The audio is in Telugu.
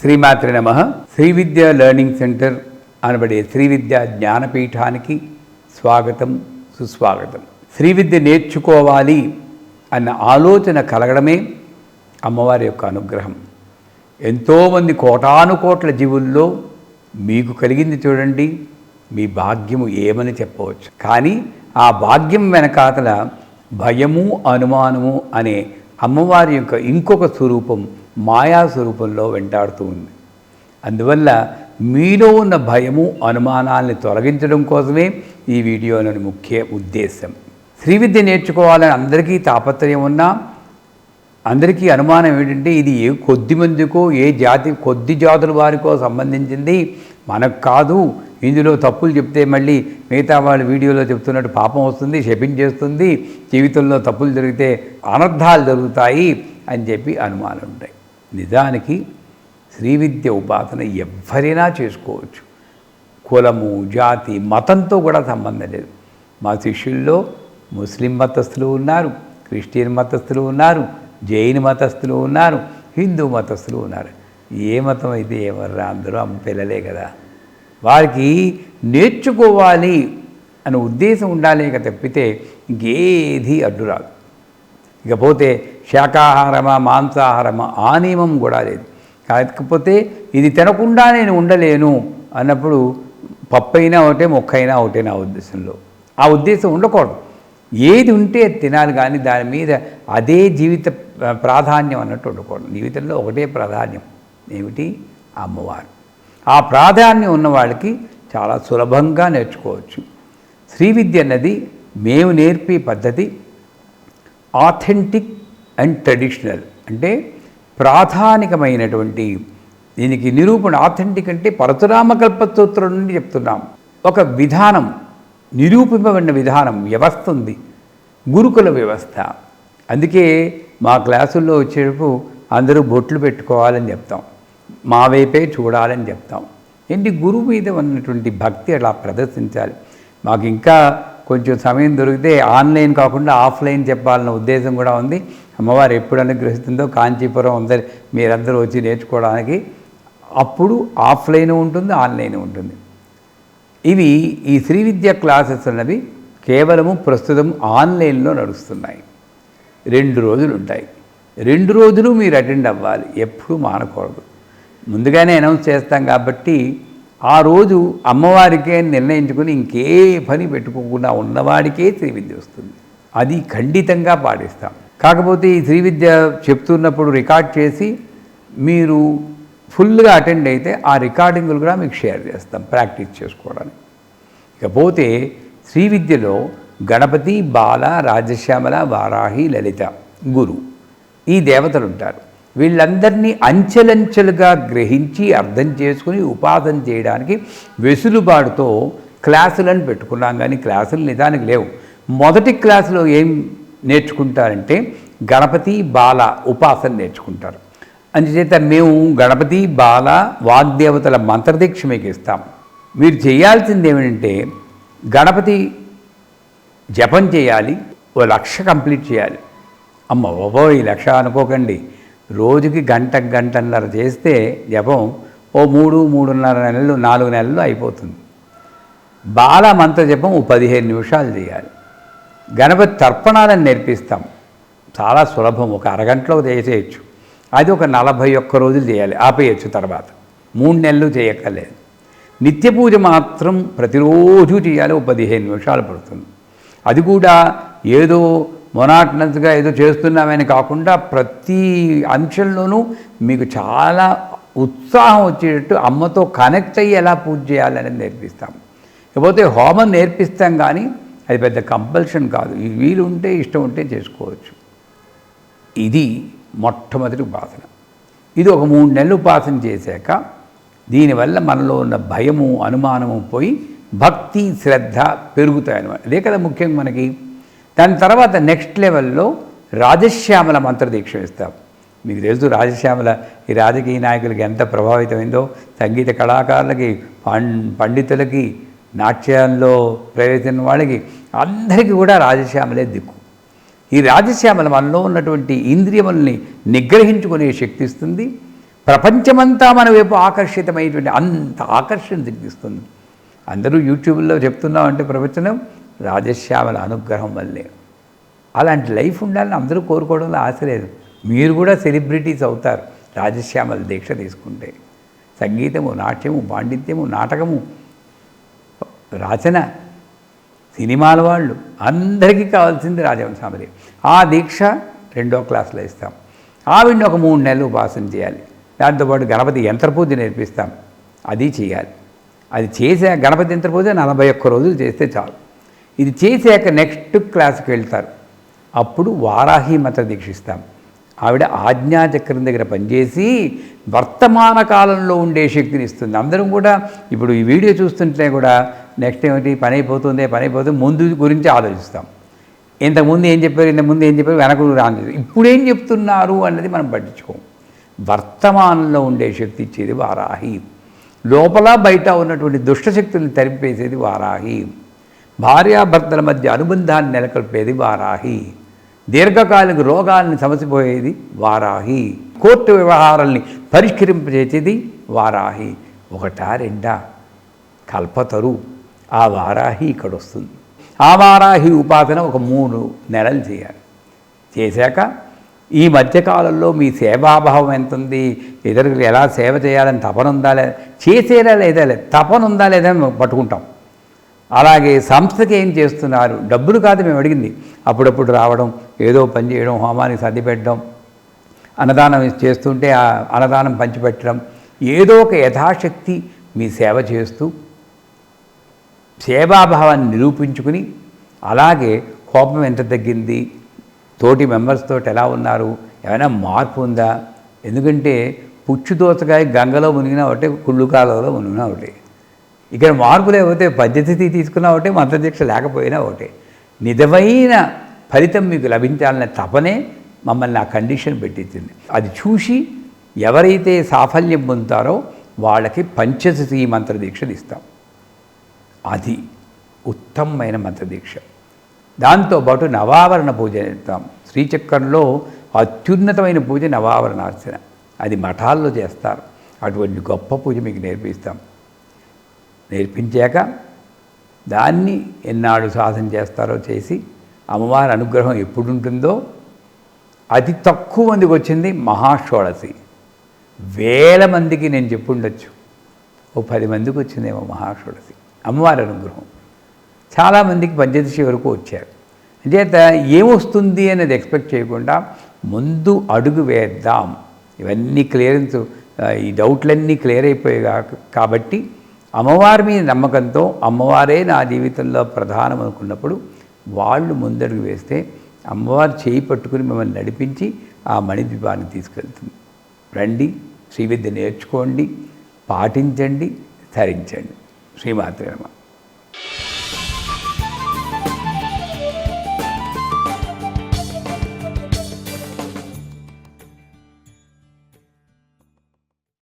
శ్రీమాత్రి నమ. శ్రీ విద్య లెర్నింగ్ సెంటర్ అనబడే శ్రీ విద్య జ్ఞానపీఠానికి స్వాగతం సుస్వాగతం. శ్రీ విద్య నేర్చుకోవాలి అన్న ఆలోచన కలగడమే అమ్మవారి యొక్క అనుగ్రహం. ఎంతోమంది కోటానుకోట్ల జీవుల్లో మీకు కలిగింది చూడండి మీ భాగ్యము ఏమని చెప్పవచ్చు. కానీ ఆ భాగ్యం వెనకాతల భయము అనుమానము అనే అమ్మవారి యొక్క ఇంకొక స్వరూపం మాయా స్వరూపంలో వెంటాడుతూ ఉంది. అందువల్ల మీలో ఉన్న భయము అనుమానాల్ని తొలగించడం కోసమే ఈ వీడియోలోని ముఖ్య ఉద్దేశం. శ్రీ విద్య నేర్చుకోవాలని అందరికీ తాపత్రయం ఉన్నా అందరికీ అనుమానం ఏంటంటే ఇది ఏ కొద్ది మందికో ఏ జాతి కొద్ది జాతుల వారికో సంబంధించింది మనకు కాదు. ఇందులో తప్పులు చెప్తే మళ్ళీ మిగతా వాళ్ళ వీడియోలో చెప్తున్నట్టు పాపం వస్తుంది శపించేస్తుంది జీవితంలో తప్పులు జరిగితే అనర్థాలు జరుగుతాయి అని చెప్పి అనుమానం ఉంటాయి నిజానికి శ్రీ విద్య ఉపాసన ఎవరైనా చేసుకోవచ్చు. కులము జాతి మతంతో కూడా సంబంధం లేదు. మా శిష్యుల్లో ముస్లిం మతస్థులు ఉన్నారు క్రిస్టియన్ మతస్థులు ఉన్నారు జైన్ మతస్థులు ఉన్నారు హిందూ మతస్థులు ఉన్నారు. ఏ మతం అయితే ఎవర్రా అందరూ అమ్మ పిల్లలే కదా. వారికి నేర్చుకోవాలి అనే ఉద్దేశం ఉండాలి కదా తప్పితే ఇంకేది అడ్డు రాదు. ఇకపోతే శాకాహారమా మాంసాహారమా ఆ నియమం కూడా లేదు. కాకపోతే ఇది తినకుండా నేను ఉండలేను అన్నప్పుడు పప్పైనా ఒకటే మొక్కైనా అయినా ఒకటే నా ఉద్దేశంలో. ఆ ఉద్దేశం ఉండకూడదు. ఏది ఉంటే తినాలి కానీ దాని మీద అదే జీవిత ప్రాధాన్యం అన్నట్టు ఉండకూడదు. జీవితంలో ఒకటే ప్రాధాన్యం ఏమిటి? అమ్మవారు. ఆ ప్రాధాన్యం ఉన్న వాళ్ళకి చాలా సులభంగా నేర్చుకోవచ్చు. శ్రీ విద్య అన్నది మేము నేర్పే పద్ధతి ఆథెంటిక్ అండ్ ట్రెడిషనల్ అంటే ప్రాధానికమైనటువంటి దీనికి నిరూపణ ఆథెంటిక్ అంటే పరశురామ సూత్రం నుండి చెప్తున్నాం. ఒక విధానం నిరూపింపబడిన విధానం వ్యవస్థ ఉంది. గురుకుల వ్యవస్థ. అందుకే మా క్లాసుల్లో వచ్చేటప్పుడు అందరూ బొట్లు పెట్టుకోవాలని చెప్తాం. మా వైపే చూడాలని చెప్తాం. ఏంటి? గురువు మీద ఉన్నటువంటి భక్తి అలా ప్రదర్శించాలి? మాకు ఇంకా కొంచెం సమయం దొరికితే ఆన్లైన్ కాకుండా ఆఫ్లైన్ చెప్పాలన్న ఉద్దేశం కూడా ఉంది. అమ్మవారు ఎప్పుడు అనుగ్రహిస్తుందో కాంచీపురం అందరి మీరందరూ వచ్చి నేర్చుకోవడానికి అప్పుడు ఆఫ్లైన్ ఉంటుంది ఆన్లైన్ ఉంటుంది. ఇవి ఈ శ్రీ విద్య క్లాసెస్ అన్నవి కేవలము ప్రస్తుతం ఆన్లైన్లో నడుస్తున్నాయి. రెండు రోజులు ఉంటాయి. రెండు రోజులు మీరు అటెండ్ అవ్వాలి ఎప్పుడూ మానకూడదు. ముందుగానే అనౌన్స్ చేస్తాం కాబట్టి ఆ రోజు అమ్మవారికే నిర్ణయించుకుని ఇంకే పని పెట్టుకోకుండా ఉన్నవాడికే శ్రీ వస్తుంది. అది ఖండితంగా పాటిస్తాం. కాకపోతే ఈ శ్రీ విద్య చెప్తున్నప్పుడు రికార్డ్ చేసి మీరు ఫుల్గా అటెండ్ అయితే ఆ రికార్డింగ్లు కూడా మీకు షేర్ చేస్తాం ప్రాక్టీస్ చేసుకోవడానికి. ఇకపోతే శ్రీ విద్యలో గణపతి బాల రాజశ్యామల వారాహి లలిత గురు ఈ దేవతలు ఉంటారు. వీళ్ళందరినీ అంచెలంచెలుగా గ్రహించి అర్థం చేసుకుని ఉపాసన చేయడానికి వెసులుబాటుతో క్లాసులను పెట్టుకున్నాం కానీ క్లాసులు నిదానికి లేవు. మొదటి క్లాసులో ఏం నేర్చుకుంటారంటే గణపతి బాల ఉపాసన నేర్చుకుంటారు. అందుచేత మేము గణపతి బాల వాగ్దేవతల మంత్రదీక్ష మీకు ఇస్తాం. మీరు చేయాల్సింది ఏమిటంటే గణపతి జపం చేయాలి ఓ లక్ష కంప్లీట్ చేయాలి. అమ్మ ఓబో ఈ లక్ష అనుకోకండి. రోజుకి గంట గంటన్నర చేస్తే జపం ఓ మూడు మూడున్నర నెలలు నాలుగు నెలలు అయిపోతుంది. బాల మంత్ర జపం ఓ పదిహేను నిమిషాలు చేయాలి. గణపతి తర్పణాలను నేర్పిస్తాం. చాలా సులభం ఒక అరగంటలో చేసేయచ్చు. అది ఒక నలభై ఒక్క రోజులు చేయాలి ఆపేయచ్చు తర్వాత. మూడు నెలలు చేయక్కర్లేదు. నిత్య పూజ మాత్రం ప్రతిరోజు చేయాలి ఓ పదిహేను నిమిషాలు పడుతుంది. అది కూడా ఏదో మొనాటనస్గా ఏదో చేస్తున్నామని కాకుండా ప్రతి అంశంలోనూ మీకు చాలా ఉత్సాహం వచ్చేటట్టు అమ్మతో కనెక్ట్ అయ్యి ఎలా పూజ చేయాలనేది నేర్పిస్తాం ఇకపోతే హోమం నేర్పిస్తాం కానీ అది పెద్ద కంపల్షన్ కాదు. ఈ వీలు ఉంటే ఇష్టం ఉంటే చేసుకోవచ్చు. ఇది మొట్టమొదటి ఉపాసన. ఇది ఒక మూడు నెలలు ఉపాసన చేశాక దీనివల్ల మనలో ఉన్న భయము అనుమానము పోయి భక్తి శ్రద్ధ పెరుగుతాయి అన్నమాట అదే కదా ముఖ్యంగా మనకి దాని తర్వాత నెక్స్ట్ లెవెల్లో రాజశ్యామల మంత్రదీక్ష ఇస్తాం మీకు తెలుసు రాజశ్యామల ఈ రాజకీయ నాయకులకి ఎంత ప్రభావితమైందో సంగీత కళాకారులకి పండితులకి నాట్యంలో ప్రవేశించిన వాళ్ళకి అందరికీ కూడా రాజశ్యామలే దిక్కు. ఈ రాజశ్యామల మనలో ఉన్నటువంటి ఇంద్రియముల్ని నిగ్రహించుకునే శక్తి ఇస్తుంది. ప్రపంచమంతా మన వైపు ఆకర్షితమైనటువంటి అంత ఆకర్షణ దిగిస్తుంది అందరూ యూట్యూబ్లో చెప్తున్నామంటే ప్రపంచం ప్రవచనం రాజశ్యామల అనుగ్రహం వల్లే. అలాంటి లైఫ్ ఉండాలని అందరూ కోరుకోవడంలో ఆశ లేదు. మీరు కూడా సెలబ్రిటీస్ అవుతారు. రాజశ్యామల దీక్ష తీసుకుంటే. సంగీతము నాట్యము పాండిత్యము నాటకము రచన సినిమాల వాళ్ళు అందరికీ కావాల్సింది రాజవంశామలి ఆ దీక్ష రెండో క్లాస్లో ఇస్తాం. ఆవిడ్ని ఒక మూడు నెలలు ఉపాసన చేయాలి. దాంతోపాటు గణపతి యంత్రపూజ నేర్పిస్తాం. అది చేయాలి. అది చేసే గణపతి యంత్రపూజ నలభై ఒక్క రోజులు చేస్తే చాలు. ఇది చేశాక నెక్స్ట్ క్లాస్కి వెళ్తారు. అప్పుడు వారాహి మత దీక్షిస్తాం. ఆవిడ ఆజ్ఞాచక్రం దగ్గర పనిచేసి వర్తమాన కాలంలో ఉండే శక్తిని ఇస్తుంది. అందరం కూడా ఇప్పుడు ఈ వీడియో చూస్తుంటే కూడా నెక్స్ట్ ఏమిటి? పని అయిపోతుంది పని అయిపోతుంది ముందు గురించి ఆలోచిస్తాం. ఇంతకుముందు ఏం చెప్పారు? ఇంతకుముందు ఏం చెప్పారు? వెనక రాని ఇప్పుడు ఏం చెప్తున్నారు అన్నది మనం పట్టించుకోం. వర్తమానంలో ఉండే శక్తి ఇచ్చేది వారాహి. లోపల బయట ఉన్నటువంటి దుష్టశక్తులను తరిపేసేది వారాహి. భార్యాభర్తల మధ్య అనుబంధాన్ని నెలకొల్పేది వారాహి. దీర్ఘకాలిక రోగాల్ని సమసిపోయేది వారాహి. కోర్టు వ్యవహారాల్ని పరిష్కరింపజేసేది వారాహి. ఒకటా రెండా? కల్పతరు. ఆ వారాహి ఇక్కడ వస్తుంది ఆ వారాహి ఉపాసన ఒక మూడు నెలలు చేయాలి. చేశాక ఈ మధ్యకాలంలో మీ సేవాభావం ఎంత ఉంది ఇతరులకు ఎలా సేవ చేయాలని తపన ఉందా లేదా చేసేలా లేదా లేదా తపన ఉందా లేదా మేము పట్టుకుంటాం. అలాగే సంస్థకి ఏం చేస్తున్నారు? డబ్బులు కాదు మేము అడిగింది. అప్పుడప్పుడు రావడం ఏదో పని చేయడం హోమానికి సర్ది పెట్టడం అన్నదానం చేస్తుంటే ఆ అన్నదానం పంచిపెట్టడం ఏదో ఒక యథాశక్తి మీ సేవ చేస్తూ సేవాభావాన్ని నిరూపించుకుని అలాగే కోపం ఎంత తగ్గింది? తోటి మెంబర్స్తో ఎలా ఉన్నారు? ఏమైనా మార్పు ఉందా? ఎందుకంటే పుచ్చు దోసకాయ గంగలో మునిగినా ఒకటే కుళ్ళు కాలంలో మునిగినా ఒకటే. ఇక్కడ మార్పు లేకపోతే పద్ధతి తీసుకున్నా ఒకటే మంత్రదీక్ష లేకపోయినా ఒకటే. నిజమైన ఫలితం మీకు లభించాలనే తపనే మమ్మల్ని ఆ కండిషన్ పెట్టించింది అది చూసి ఎవరైతే సాఫల్యం పొందుతారో వాళ్ళకి పంచశతీ మంత్రదీక్షలు ఇస్తాం. అది ఉత్తమమైన మంత్రదీక్ష. దాంతోపాటు నవావరణ పూజ చేస్తాం. శ్రీచక్రంలో అత్యున్నతమైన పూజ నవావరణార్చన. అది మఠాల్లో చేస్తారు. అటువంటి గొప్ప పూజ మీకు నేర్పిస్తాం. నేర్పించాక దాన్ని ఎన్నాడు సాధన చేస్తారో చేసి అమ్మవారి అనుగ్రహం ఎప్పుడు ఉంటుందో అతి తక్కువ మందికి వచ్చింది మహాషోడసి వేల మందికి నేను చెప్పుండొచ్చు. ఓ పది మందికి వచ్చిందేమో మహాషోడసి అమ్మవారి అనుగ్రహం. చాలామందికి పంచదశి వరకు వచ్చారు. అంచేత ఏమొస్తుంది అనేది ఎక్స్పెక్ట్ చేయకుండా ముందు అడుగు వేద్దాం. ఇవన్నీ క్లియరెన్స్ ఈ డౌట్లన్నీ క్లియర్ అయిపోయాయి కాబట్టి అమ్మవారి మీద నమ్మకంతో అమ్మవారే నా జీవితంలో ప్రధానం అనుకున్నప్పుడు వాళ్ళు ముందడుగు వేస్తే అమ్మవారు చేయి పట్టుకుని మిమ్మల్ని నడిపించి ఆ మణిద్వీపాన్ని తీసుకెళ్తుంది. రండి శ్రీవిద్య నేర్చుకోండి పాటించండి ధరించండి. శ్రీమాత్రే